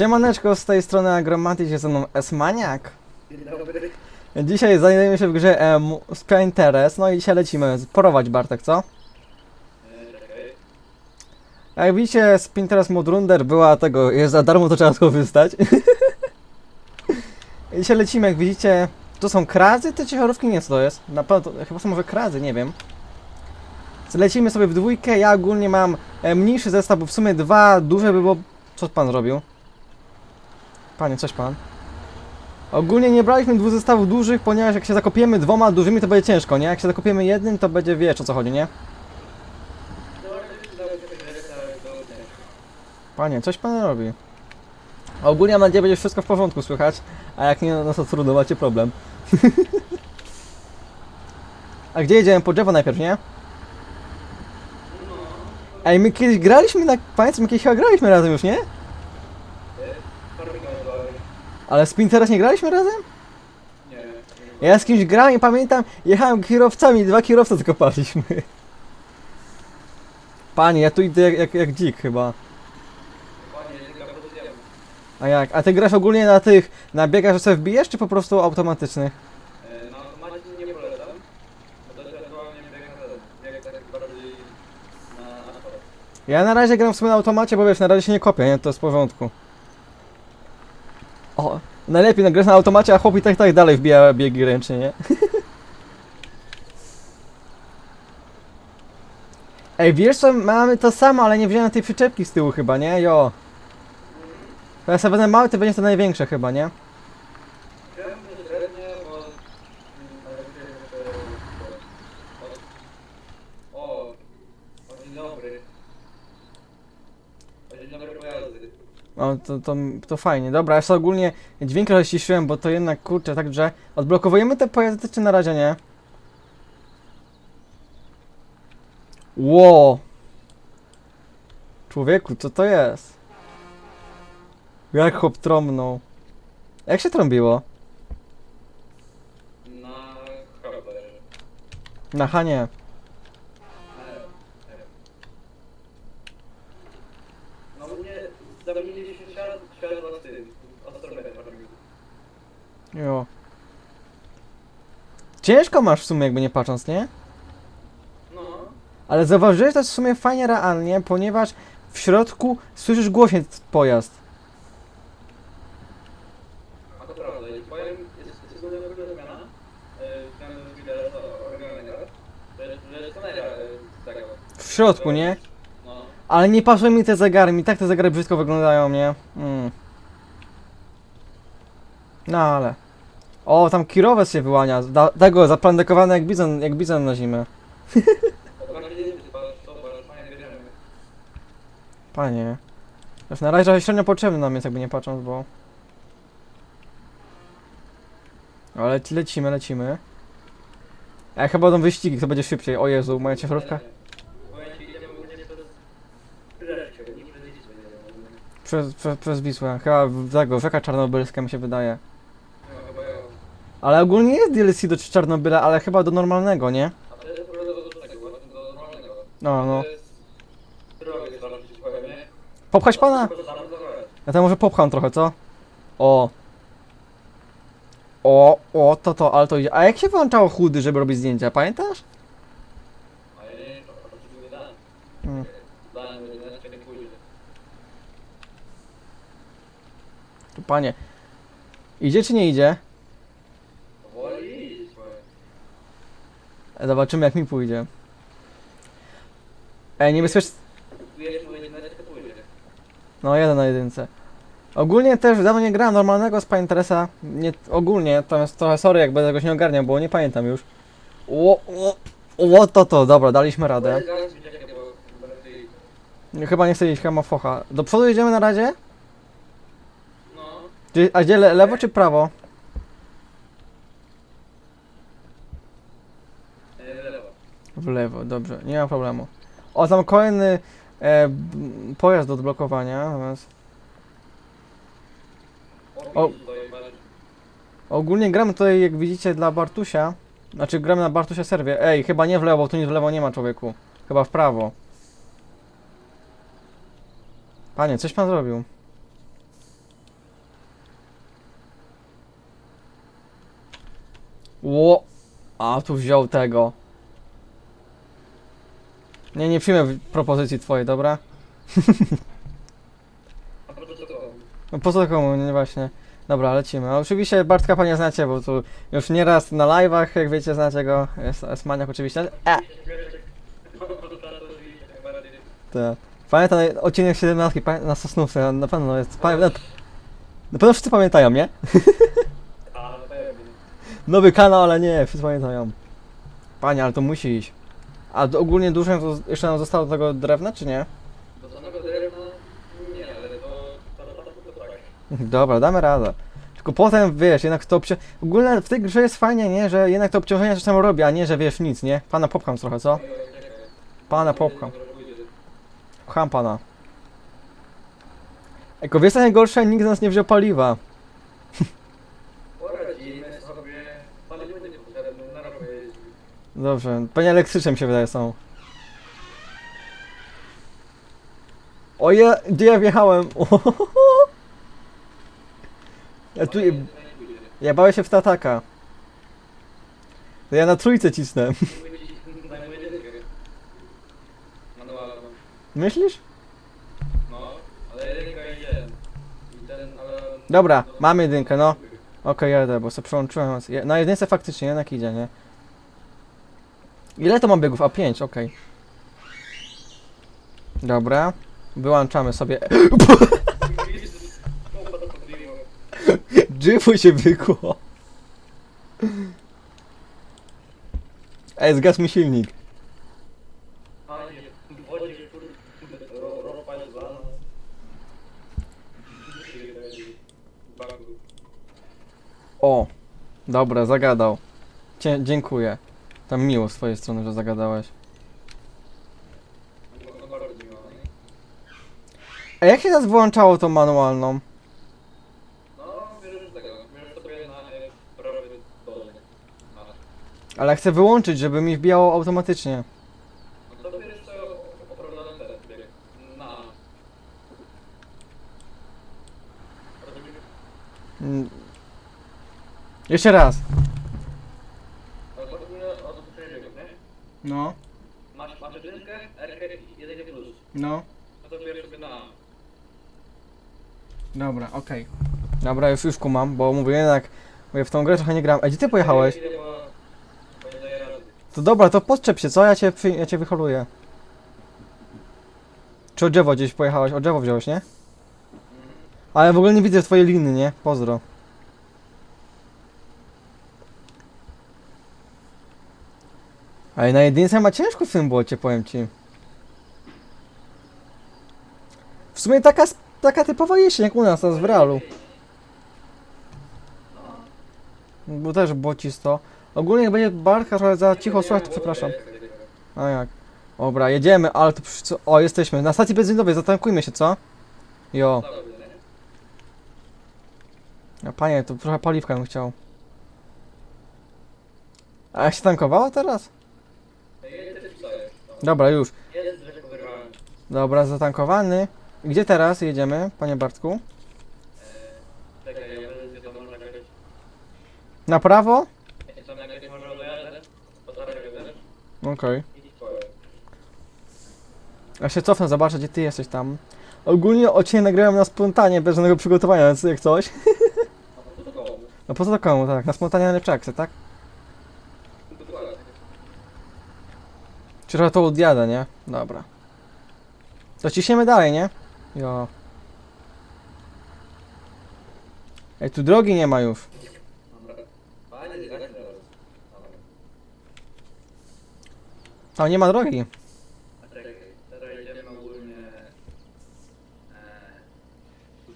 Siemaneczko, z tej strony Agromatis, jest ze mną Esmaniak. Dzisiaj znajdujemy się w grze e, Mu- Sprinteres, no i dzisiaj lecimy porować Bartek, co? E. Jak widzicie, Sprinteres Modrunder była tego, jest za darmo, to trzeba skorzystać. I dzisiaj lecimy, jak widzicie, to są krazy, te ciechorówki nie co to jest? Na pewno, to, chyba są może krazy, nie wiem. Lecimy sobie w dwójkę, ja ogólnie mam e, mniejszy zestaw, bo w sumie dwa duże by było... Co pan zrobił? Panie, coś pan? Ogólnie nie braliśmy dwóch zestawów dużych, ponieważ jak się zakopiemy dwoma dużymi, to będzie ciężko, nie? Jak się zakopiemy jednym, to będzie, wiesz o co chodzi, nie? Panie, coś pan robi. Ogólnie mam nadzieję, będzie wszystko w porządku słychać, a jak nie, no to trudno, macie problem. a gdzie jedziemy? Po drzewo najpierw, nie? Ej, my kiedyś graliśmy na... Pamiętam, my kiedyś chyba graliśmy razem już, nie? Ale z Pinterest nie graliśmy razem? Nie. Ja z kimś grałem i pamiętam, jechałem kierowcami, dwa kierowcy tylko paliśmy. Panie, ja tu idę jak, jak, jak dzik chyba. A jak? A ty grasz ogólnie na tych, na biegach, że sobie wbijesz, czy po prostu automatycznych? Na automacie nie polecam. Bo to się aktualnie bieg na ten. Bieg tak bardziej na asfalt. Ja na razie gram w sumie na automacie, bo wiesz, na razie się nie kopię, nie? To jest w porządku. O, najlepiej nagrać na automacie, a chłop i tak tak dalej wbija biegi ręcznie, nie? Ej, wiesz co, mamy to samo, ale nie wziąłem tej przyczepki z tyłu chyba, nie? Jo. To ja sobie będę mały, ty będziesz to największe chyba, nie? Chciałem to średnie, bo... mm, ale wiem, że- O, o, o, dzień dobry. O, dzień dobry pojazdy. O, to, to, to fajnie. Dobra, ja sobie ogólnie dźwięk trochę ściszyłem, bo to jednak, kurczę, także odblokowujemy te pojazdy, czy na razie nie? Ło! Człowieku, co to jest? Jak chłop trąbnął. Jak się trąbiło? Na. Na Hanie. E, e. No mnie zamieniliśmy świat, światła z tym, astrometrem robił. Jo. Ciężko masz w sumie, jakby nie patrząc, nie? No, Ale zauważyłeś, to w sumie fajnie realnie, ponieważ w środku słyszysz głośniej pojazd. a to prawda, i powiem, jest, jest ogólnie w ogóle zmiana, e, względem wideo oryginalnego, to jest, że jest kamera e, tego. W środku, nie? No, Ale nie pasują mi te zegary, mi tak te zegary brzydko wyglądają, nie? Mm. No ale. O, tam kirowec się wyłania. Da, tego, zaplandekowane jak bizon, jak bizon na zimę. Panie. Już na razie średnio potrzebny nam jest, jakby nie patrząc, bo... Ale leci- lecimy, lecimy. A chyba będą wyścigi, kto będzie szybciej. O Jezu, moja ciężarówka. Przez przez. Przez, Wisłę. Chyba tego, rzeka czarnobylska mi się wydaje. Ale ogólnie jest DLC do Czarnobyla, ale chyba do normalnego, nie? No, no. Popchać pana? Ja tam może popcham trochę, co? O. O, o, to to, ale to idzie. A jak się włączało chudy, żeby robić zdjęcia, pamiętasz? Hmm. Panie. Idzie czy nie idzie? Powoli idź, powiem. E, Zobaczymy jak mi pójdzie. Ej, niebezpieczne. No, jeden na jedynce. Ogólnie też dawno nie grałem normalnego z Interesa. Nie, ogólnie, to jest trochę sorry, jak będę tego nie ogarniał, bo nie pamiętam już. O, o, o, to to, dobra, daliśmy radę. Chyba nie chcę iść, chyba ma focha. Do przodu jedziemy na razie? No, a gdzie le, lewo czy prawo? W lewo, dobrze, nie ma problemu. O, tam kolejny e, pojazd do odblokowania. Więc... O, ogólnie gramy tutaj, jak widzicie, dla Bartusia. Znaczy, gramy na Bartusia serwie. Ej, chyba nie w lewo, bo tu nic w lewo nie ma, człowieku. Chyba w prawo. Panie, coś pan zrobił. Ło! A, tu wziął tego. Nie, nie przyjmę propozycji twojej, dobra? A po co to? No po co komu, nie właśnie. Dobra, lecimy. Oczywiście Bartka panie znacie, bo tu już nieraz na live'ach, jak wiecie, znacie go. Jest, jest maniak oczywiście. E, to. Pamiętam odcinek 17 pamię- na Sosnówce, na pewno jest. Pa, na, na pewno wszyscy pamiętają, nie? No pewnie. Nowy kanał, ale nie, wszyscy pamiętają. Panie, ale to musi iść. A ogólnie dużo jeszcze nam zostało do tego drewna, czy nie? Do samego drewna nie, ale do tarapatu to tak. Dobra, damy radę. Tylko potem, wiesz, jednak to obciążenie... Ogólnie w tej grze jest fajnie, nie? Że jednak to obciążenie coś tam robi, a nie, że wiesz, nic, nie? Pana popcham trochę, co? Pana popcham. Pcham pana. Eko, wiesz co najgorsze? Nikt z nas nie wziął paliwa. Poradzimy sobie. Paliwo nie potrzebne, na rower jeździ. Dobrze, pewnie elektrycznym się wydaje są. Oje, gdzie ja wjechałem? Ja tu... Ja bałem się w tataka. To ja na trójce cisnę. Myślisz? No, ale jedynka i. Dobra, mamy jedynkę, no. Okej, jadę, bo sobie przełączyłem. Na jedynce faktycznie jednak idzie, nie? Ile to mam biegów? A 5, okej. Dobra. Wyłączamy sobie. Drzewo się wykło. Ej, zgasł mi silnik. O, dobra, zagadał. Dziękuję. Tam miło z twojej strony, że zagadałeś. A jak się teraz wyłączało tą manualną? Ale chcę wyłączyć, żeby mi wbijało automatycznie. Mm. Jeszcze raz. Ale chodzi o dopuszczenie biegów, nie? No, Masz, masz jedynkę, R i jedynkę plus. no. No to bierzesz sobie na. Dobra, okej. Dobra, już już kumam, bo mówię jednak, mówię, w tą grę trochę nie gram. A gdzie ty pojechałeś? Idę, bo- bo nie daję rady. To dobra, to podczep się, co? Ja cię, przy- ja cię wyholuję. Czy o drzewo gdzieś pojechałeś? O drzewo wziąłeś, nie? Ale w ogóle nie widzę twojej liny, nie? Pozdro. Ale na jedynce ma ciężko w tym błocie, powiem ci. W sumie taka, taka typowa jesień jak u nas, teraz w realu. Bo też błocisto. Ogólnie jak będzie barka trochę za cicho słuchać, to przepraszam. A jak? Dobra, jedziemy, ale to przy? O, jesteśmy. Na stacji benzynowej, zatankujmy się, co? Jo. A panie, to trochę paliwka bym chciał. A jak się tankowała teraz? Dobra, już. Jeden wyrwałem. Dobra, zatankowany. Gdzie teraz jedziemy, panie Bartku? Czekaj, ja będę to może jakaś... Na prawo? Może dojadę, wiesz? Okej. I twoje. Ja się cofnę, zobaczę gdzie ty jesteś tam. Ogólnie odcinek nagrałem na spontanie, bez żadnego przygotowania, więc jak coś. A po co to koło? No po co to komu, tak? Na spontanie najlepsze akcje, tak? Czy to odjadę, nie? Dobra. To ciśniemy dalej, nie? Jo. Ej, tu drogi nie ma już. Tam nie ma drogi. A czekaj, teraz idziemy ogólnie... E, tu,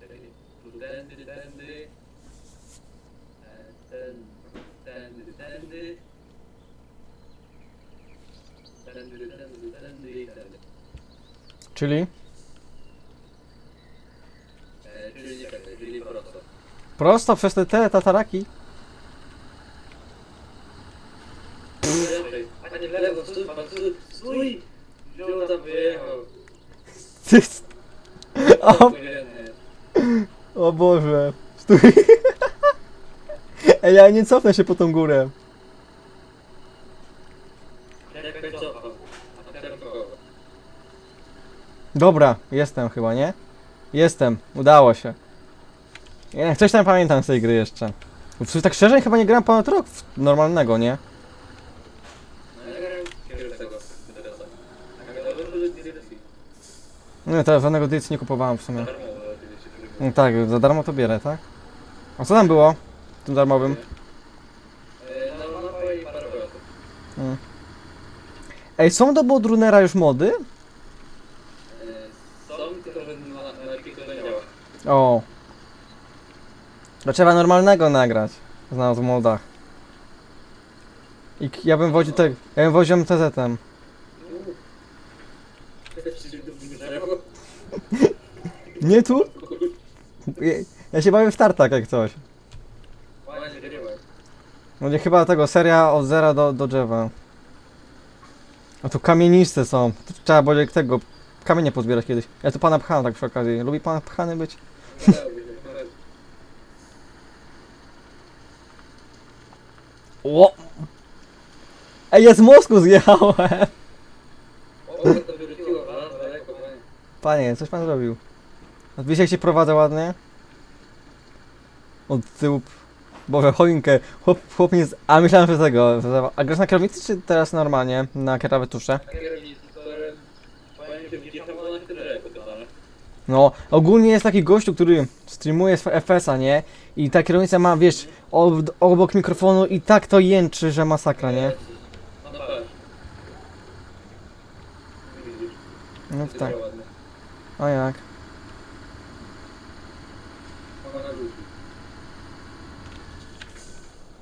czekaj, tu tędy, tędy. E, ten, tędy, tędy. Tędy, tędy, tędy i tędy. Czyli? Prosto. Przez te, te tataraki. W lewo, stój, stój! Wziął tam wyjechał. O, o Boże. Stój. Ej, ja nie cofnę się po tą górę. Czekaj, cofam. A teraz kogo? Dobra, jestem chyba, nie? Jestem, udało się. Ja coś tam pamiętam z tej gry jeszcze. W sumie tak szczerze chyba nie grałem ponad rok w normalnego, nie? Ale to żadnego DLC nie kupowałem w sumie. No tak, za darmo to bierę, tak? A co tam było? W tym darmowym? No, no, no. Ej, są do Bodrunera już mody? E, Są, tylko że na, na Epiku to nie działa. O. To trzeba normalnego nagrać. Znalazł w modach. I ja bym woził te, ja bym woził MTZ-em. Nie tu? Ja, się bawię w tartak jak coś. Grywaj. Będzie chyba tego seria od zera do, do drzewa. A tu kamieniste są. Trzeba będzie tego kamienie pozbierać kiedyś. Ja tu pana pchałem tak przy okazji. Lubi pan pchany być? Ło! Ej, ja z mózgu zjechałem! Panie. Panie, coś pan zrobił. Wiecie jak się prowadza ładnie? Od tyłu... Boże, choinkę. Chłop, chłop z... A myślałem, że tego... A grasz na kierownicy, czy teraz normalnie? Na klawiaturze? Kierownicy, które... Powiem ci, gdzieś tam na tyle pokazane. No, ogólnie jest taki gościu, który streamuje z FS-a, nie? I ta kierownica ma, wiesz, ob, obok mikrofonu i tak to jęczy, że masakra, nie? No tak. A jak?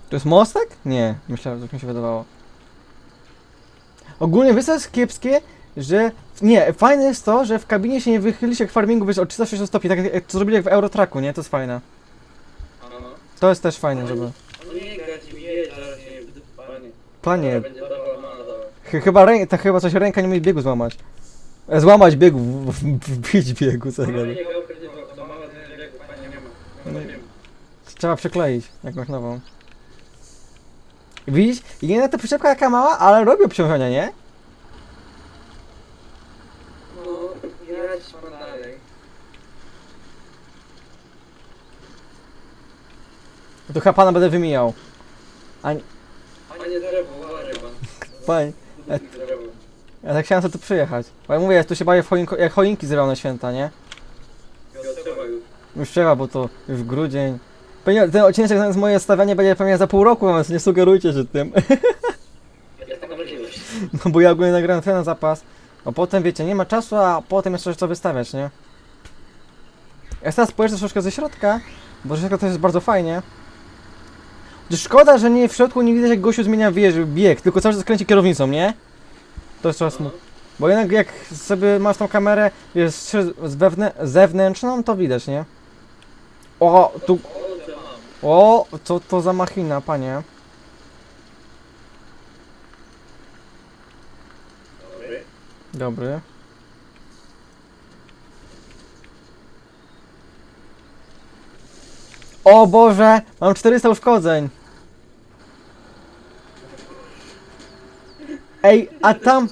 To jest mostek? Nie, myślałem, że tak mi się wydawało. Ogólnie wiesz co jest kiepskie? Że... Nie, fajne jest to, że w kabinie się nie wychyli się farmingu, wiesz, o 360 stopni, tak jak to zrobili jak w Eurotracku, nie? To jest fajne. No. To jest też fajne, żeby... No nie grać mi jeść, zaraz nie panie. Panie, Będzie dawał mana dała. ch chyba, rę to chyba coś ręka nie umie biegu złamać. E, Złamać biegu, wbić biegu, co ja No gadam. nie go będzie do wieku, panie nie ma. Nie ma. Trzeba przykleić jakąś nową. Widzisz? I nie na ta przyczepka jaka mała, ale robi obciążenia, nie? No, jadź pan dalej. To chyba pana będę wymijał. Panie drzewo, uważaj pan. Pań, Lubię drzewo. ja tak chciałem sobie tu przyjechać. Bo ja mówię, ja tu się bawię w choinko, jak choinki na święta, nie? Już. Trzeba, bo to już grudzień. Pewnie ten odcinek z moje stawianie będzie pewnie za pół roku, więc nie sugerujcie się tym. No bo ja ogólnie nagrałem ten na zapas. A potem wiecie, nie ma czasu, a potem jeszcze coś co wystawiać, nie? Ja teraz pojeżdżę troszkę ze środka, bo ze środka też jest bardzo fajnie. Szkoda, że nie w środku nie widać jak gościu zmienia wiesz, bieg, tylko cały czas kręci kierownicą, nie? To jest czas. Bo jednak jak sobie masz tą kamerę, wiesz, z wewnę zewnętrzną, to widać, nie? O, tu, o, co to za machina, panie? Dobry. O Boże, mam 400 uszkodzeń. Ej, a tam,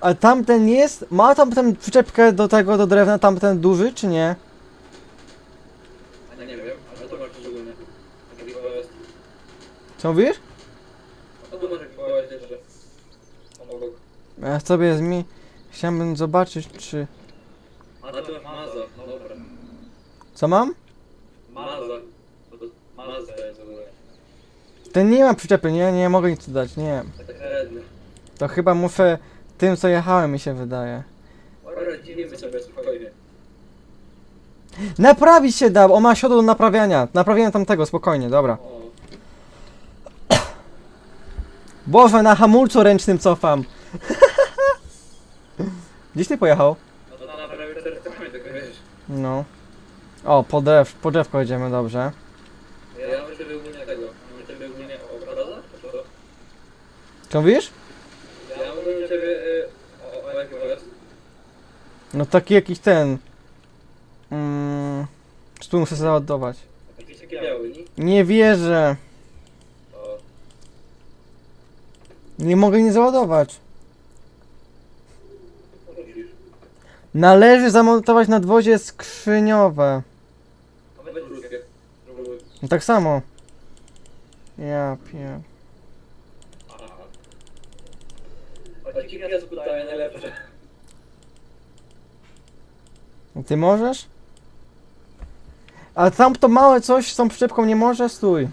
a tamten jest, ma tamten przyczepkę do tego, do drewna, tamten duży, czy nie? A nie wiem, ale to masz szczególnie. Taki pojazd. Co mówisz? A to masz taki pojazd jeszcze. Obok. Ja sobie zmi... Chciałbym zobaczyć, czy... A to masz Maza. No dobra. Co mam? To Maza jest w ogóle. Ten nie ma przyczepy, nie, nie mogę nic dać, nie. Średnio. To chyba muszę tym, co jechałem, mi się wydaje. Poradzimy sobie spokojnie. Naprawić się da, on ma siodło do naprawiania. Naprawienia tamtego, spokojnie, dobra. O. Boże, na hamulcu ręcznym cofam. Gdzieś ty pojechał? No to naprawię 400 tylko wiesz. No. O, po, drew, po drzewko jedziemy, dobrze. Ja bym był nie tego. Bym ciebie ogólnie obraza? Czy co? Co mówisz? Ja bym ciebie... y, O, o jaki? No taki jakiś ten... Mm, czy tu muszę załadować? Jakiś taki biały, nie? Nie wierzę. O. Nie mogę nie załadować. Należy zamontować nadwozie skrzyniowe. No tak samo. Ja pier... Ty możesz? A tam to małe coś z tą przyczepką nie może? Stój.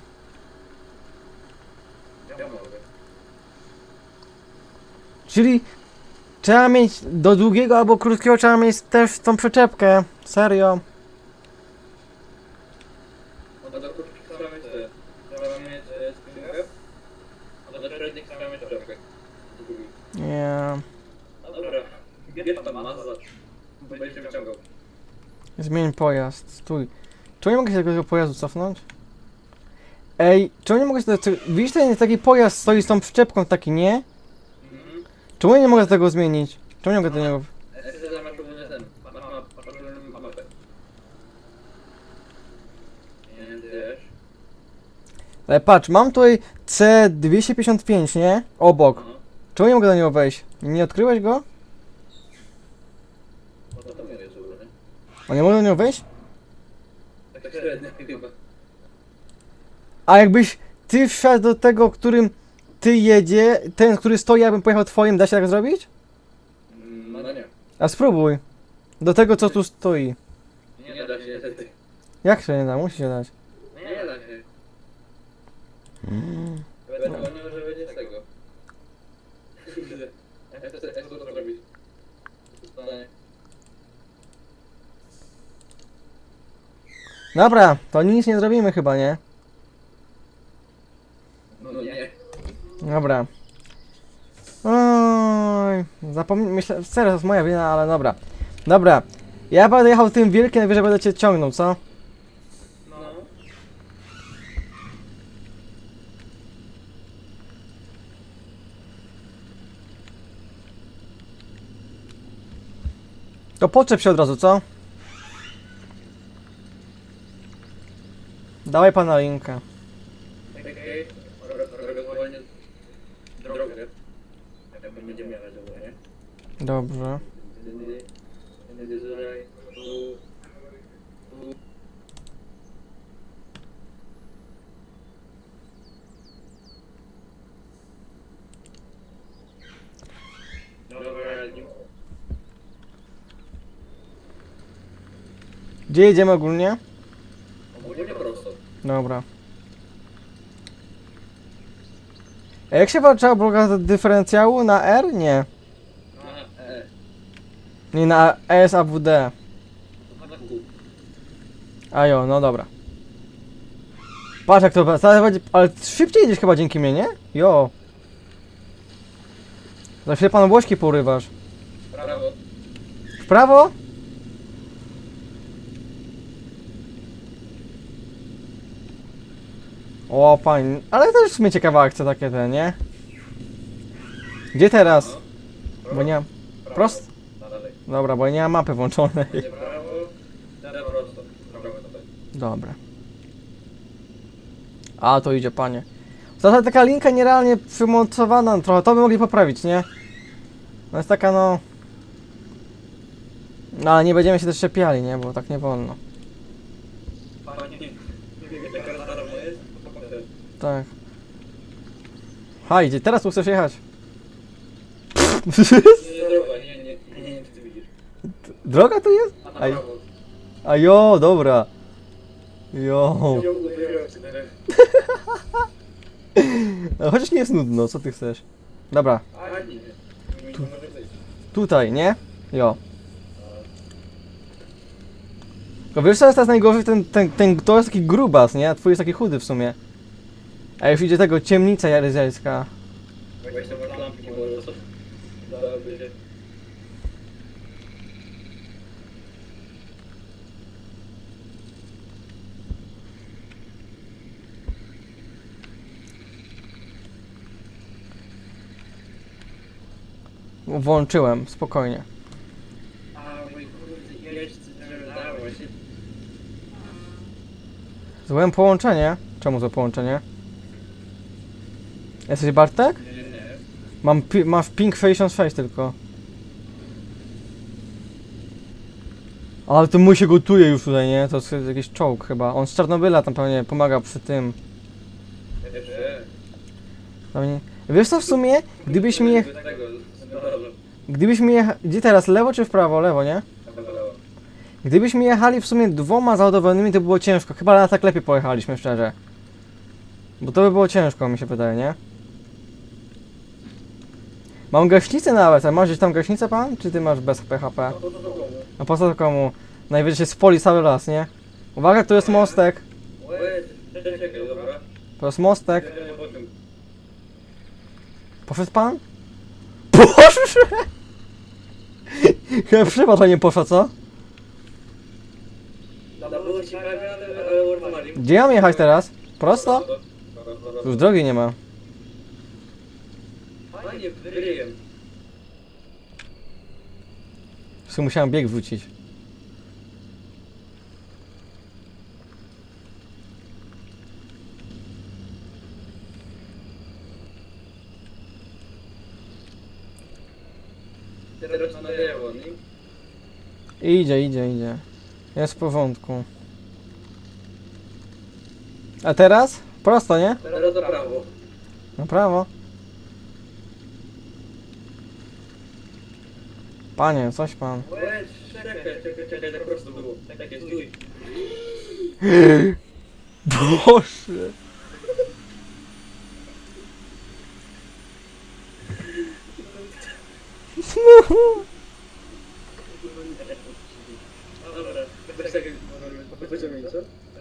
Czyli trzeba mieć do długiego albo krótkiego trzeba mieć też tą przyczepkę. Serio. Nie. Zmień pojazd. Stój. Czemu nie mogę się tego pojazdu cofnąć? Ej, czemu nie mogę się. Widzisz ten taki pojazd stoi z tą przyczepką taki, nie? Czemu ja nie mogę tego zmienić? Czemu nie mogę do niego... Też. Ale patrz, mam tutaj C255, nie? Obok. No. Czemu nie mogę do niego wejść? Nie odkryłeś go? No? A nie mogę do niego wejść? Tak. A jakbyś ty wszedł do tego, którym ty jedzie, ten, który stoi, ja bym pojechał twoim, da się tak zrobić? No nie. A spróbuj. Do tego, co tu stoi. Nie da się niestety. Jak się nie da? Musi się dać. Nie da się. Ewentualnie może będzie z tego. Jak to, jak to zrobić? Dobra, to nic nie zrobimy chyba, nie? No nie. Dobra. Oj, zapomnij, myślę, serio, to jest moja wina, ale dobra. Dobra, ja będę jechał tym wielkim, najwyżej będę cię ciągnął, co? No. To poczep się od razu, co? Dawaj pana linkę. Okej. Drogę zwolnię. Drogę. Jak będziemy jechać do nie? Dobrze. Gdzie jedziemy ogólnie? ogólnie prosto. Dobra. A jak się walczyła obroga dyferencjału? Na R? Nie. E, Nie, na ESAWD. Q. A jo, no dobra. Patrz jak to będzie, ale szybciej jedziesz chyba dzięki mnie, nie? Jo. Za chwilę panu Błośki porywasz. Prawo. W prawo? O, pani, ale też w sumie ciekawa akcja takie te, nie? Gdzie teraz? Bo nie mam... Prost? Dobra, bo nie mam mapy włączonej. Dobra. A, to idzie, panie. Zasa taka linka nierealnie przymocowana trochę, to by mogli poprawić, nie? No jest taka, no... No, ale nie będziemy się też czepiali, nie? Bo tak nie wolno. Tak. Ha, teraz tu chcesz jechać. Nie, droga, nie, nie, nie, nie, nie, ty widzisz. Droga tu jest? A. A jo, dobra. Jo. No, chociaż nie jest nudno, co ty chcesz? Dobra, tutaj, nie? Jo. Tylko wiesz co jest teraz najgorszy? Ten, ten, ten, to jest taki grubas, nie? A twój jest taki chudy w sumie. A już idzie tego ciemnica jaryzielska. Weź tam masz lampki, może coś. Dałoby się. Włączyłem, spokojnie. Złe połączenie? Czemu złe połączenie? Jesteś Bartek? Mam pi masz ping 66 tylko. Ale to mój się gotuje już tutaj, nie? To jest jakiś czołg chyba. On z Czarnobyla tam pewnie pomaga przy tym. Wiesz co w sumie? Gdybyśmy je... Gdybyśmy je... Gdzie teraz? Lewo czy w prawo? Lewo, nie? Gdybyśmy jechali w sumie dwoma załadowanymi, to było ciężko. Chyba na tak lepiej pojechaliśmy, szczerze. Bo to by było ciężko, mi się wydaje, nie? Mam gaśnicę nawet, a masz gdzieś tam gaśnicę pan? Czy ty masz bez PHP? A po co to komu? Najwyżej się spoli cały las, nie? Uwaga, tu jest mostek. To jest mostek. Poszedł pan? Poszedł! Chyba przypadł, a nie poszła, co? Gdzie mam jechać teraz? Prosto? Już drogi nie ma. Fajnie, wyryjem. W sumie musiałem bieg wrzucić. Teraz na lewo, nie? Idzie, idzie, idzie. Jest w porządku. A teraz? Prosto, nie? Teraz na prawo. Na prawo. Panie, coś pan. Łe, czekaj, czekaj, czekaj, tak prosto było. Tak jest, stój. Boże. Tego powiedziałem co?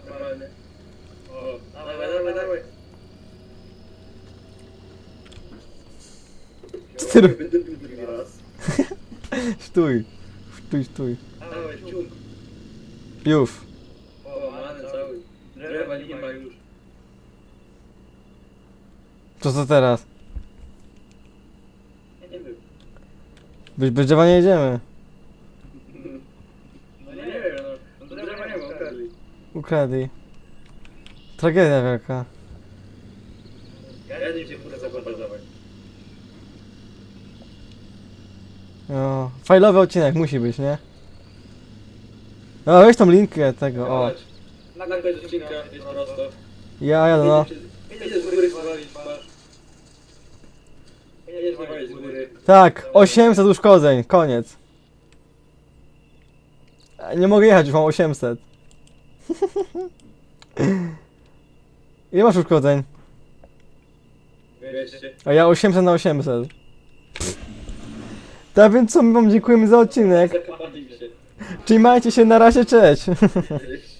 Normalnie. O, dawaj, dawaj, dawaj. Ty rob- Będę pił drugi raz. Już. O, mamy cały. Drzewa nie ma już. To co teraz? Ja nie wiem. Bez drzewa nie jedziemy. No nie wiem, no. No drzewa nie ma, okazji. Ukradli. Tragedia wielka. Ja nie się pójdę zakomponować. No, fajlowy odcinek musi być, nie? No, weź tą linkę tego, o. Na końcu odcinka jest prosto. Ja jadę, no. Idę z góry zwalić, patrz. Idę zwalić z góry. Tak, 800 uszkodzeń, koniec. E, Nie mogę jechać, już mam 800. Ile masz uszkodzeń? 200. A ja 800 na 800. Tak więc co, my wam dziękujemy za odcinek. Zakapali się. Się, na razie. Cześć.